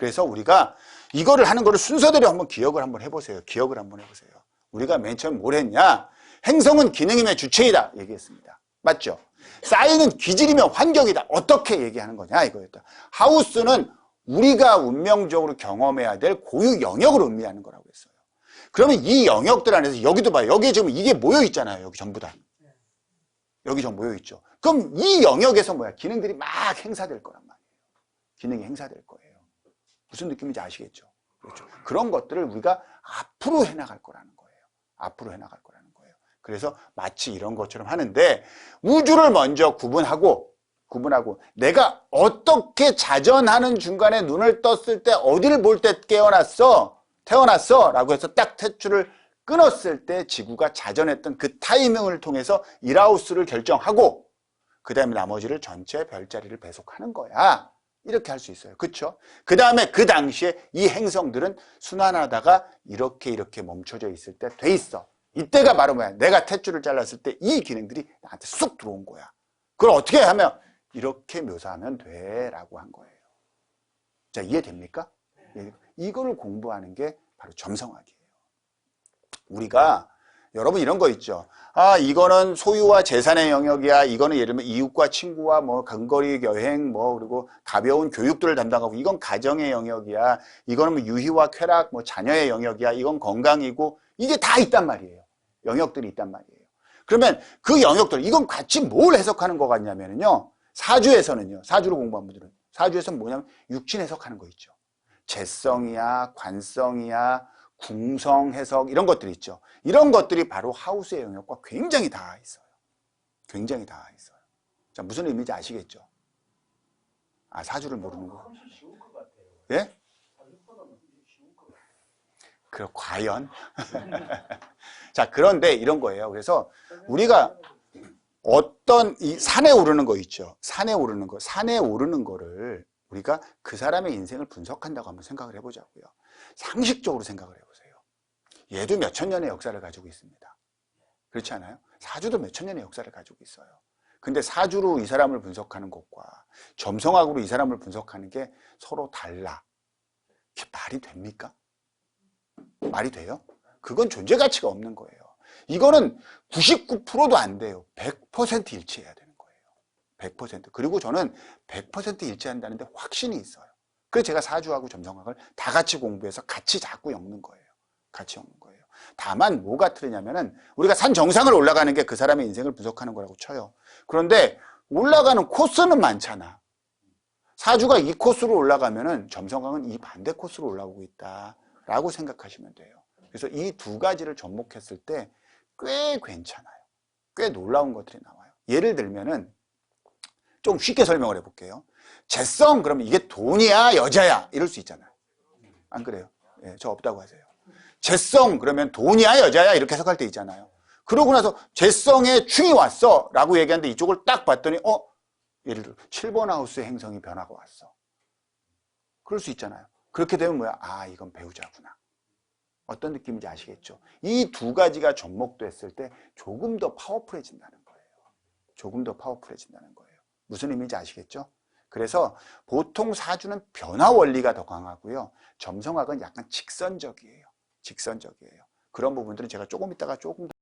그래서 우리가 이거를 하는 거를 순서대로 한번 기억을 한번 해보세요. 기억을 한번 해보세요. 우리가 맨 처음 뭘 했냐? 행성은 기능이며 주체이다 얘기했습니다. 맞죠? 사인은 기질이며 환경이다. 어떻게 얘기하는 거냐 이거였다. 하우스는 우리가 운명적으로 경험해야 될 고유 영역을 의미하는 거라고 했어요. 그러면 이 영역들 안에서 여기도 봐요. 여기 지금 이게 모여 있잖아요. 여기 전부 다. 여기 전 모여 있죠. 그럼 이 영역에서 뭐야? 기능들이 막 행사될 거란 말이에요. 기능이 행사될 거예요. 무슨 느낌인지 아시겠죠? 그렇죠. 그런 것들을 우리가 앞으로 해나갈 거라는 거예요. 앞으로 해나갈 거라는 거예요. 그래서 마치 이런 것처럼 하는데 우주를 먼저 구분하고 구분하고 내가 어떻게 자전하는 중간에 눈을 떴을 때 어디를 볼 때 깨어났어? 태어났어? 라고 해서 딱 탯줄을 끊었을 때 지구가 자전했던 그 타이밍을 통해서 일하우스를 결정하고 그 다음에 나머지를 전체 별자리를 배속하는 거야. 이렇게 할 수 있어요. 그렇죠? 그 다음에 그 당시에 이 행성들은 순환하다가 이렇게 이렇게 멈춰져 있을 때 돼 있어. 이때가 바로 뭐야? 내가 탯줄을 잘랐을 때 이 기능들이 나한테 쑥 들어온 거야. 그걸 어떻게 하면 이렇게 묘사하면 돼 라고 한 거예요. 자 이해됩니까? 예, 이거를 공부하는 게 바로 점성학이에요. 우리가 여러분 이런 거 있죠. 아 이거는 소유와 재산의 영역이야. 이거는 예를 들면 이웃과 친구와 뭐 근거리 여행 뭐 그리고 가벼운 교육들을 담당하고 이건 가정의 영역이야. 이거는 뭐 유희와 쾌락 뭐 자녀의 영역이야. 이건 건강이고 이게 다 있단 말이에요. 영역들이 있단 말이에요. 그러면 그 영역들 이건 같이 뭘 해석하는 거 같냐면요. 사주에서는요. 사주로 공부한 분들은 사주에서는 뭐냐면 육신 해석하는 거 있죠. 재성이야, 관성이야, 궁성 해석 이런 것들이 있죠. 이런 것들이 바로 하우스의 영역과 굉장히 다 있어요. 굉장히 다 있어요. 자, 무슨 의미인지 아시겠죠? 아, 사주를 모르는 거. 예? 그 과연? 자, 그런데 이런 거예요. 그래서 우리가 어떤 이 산에 오르는 거 있죠. 산에 오르는 거. 산에 오르는 거를 우리가 그 사람의 인생을 분석한다고 한번 생각을 해보자고요. 상식적으로 생각을 해보세요. 얘도 몇천 년의 역사를 가지고 있습니다. 그렇지 않아요? 사주도 몇천 년의 역사를 가지고 있어요. 근데 사주로 이 사람을 분석하는 것과 점성학으로 이 사람을 분석하는 게 서로 달라. 이게 말이 됩니까? 말이 돼요? 그건 존재 가치가 없는 거예요. 이거는 99%도 안 돼요. 100% 일치해야 되는 거예요. 100%. 그리고 저는 100% 일치한다는데 확신이 있어요. 그래서 제가 사주하고 점성학을 다 같이 공부해서 같이 자꾸 엮는 거예요. 같이 엮는 거예요. 다만 뭐가 틀리냐면은 우리가 산 정상을 올라가는 게 그 사람의 인생을 분석하는 거라고 쳐요. 그런데 올라가는 코스는 많잖아. 사주가 이 코스로 올라가면은 점성학은 이 반대 코스로 올라오고 있다라고 생각하시면 돼요. 그래서 이 두 가지를 접목했을 때 꽤 괜찮아요. 꽤 놀라운 것들이 나와요. 예를 들면은 좀 쉽게 설명을 해볼게요. 재성 그러면 이게 돈이야 여자야 이럴 수 있잖아요. 안 그래요? 예, 저 없다고 하세요. 재성 그러면 돈이야 여자야 이렇게 해석할 때 있잖아요. 그러고 나서 재성에 충이 왔어 라고 얘기하는데 이쪽을 딱 봤더니 어? 예를 들어 7번 하우스의 행성이 변화가 왔어. 그럴 수 있잖아요. 그렇게 되면 뭐야? 아 이건 배우자구나. 어떤 느낌인지 아시겠죠? 이 두 가지가 접목됐을 때 조금 더 파워풀해진다는 거예요. 조금 더 파워풀해진다는 거예요. 무슨 의미인지 아시겠죠? 그래서 보통 사주는 변화 원리가 더 강하고요. 점성학은 약간 직선적이에요. 직선적이에요. 그런 부분들은 제가 조금 이따가 조금 더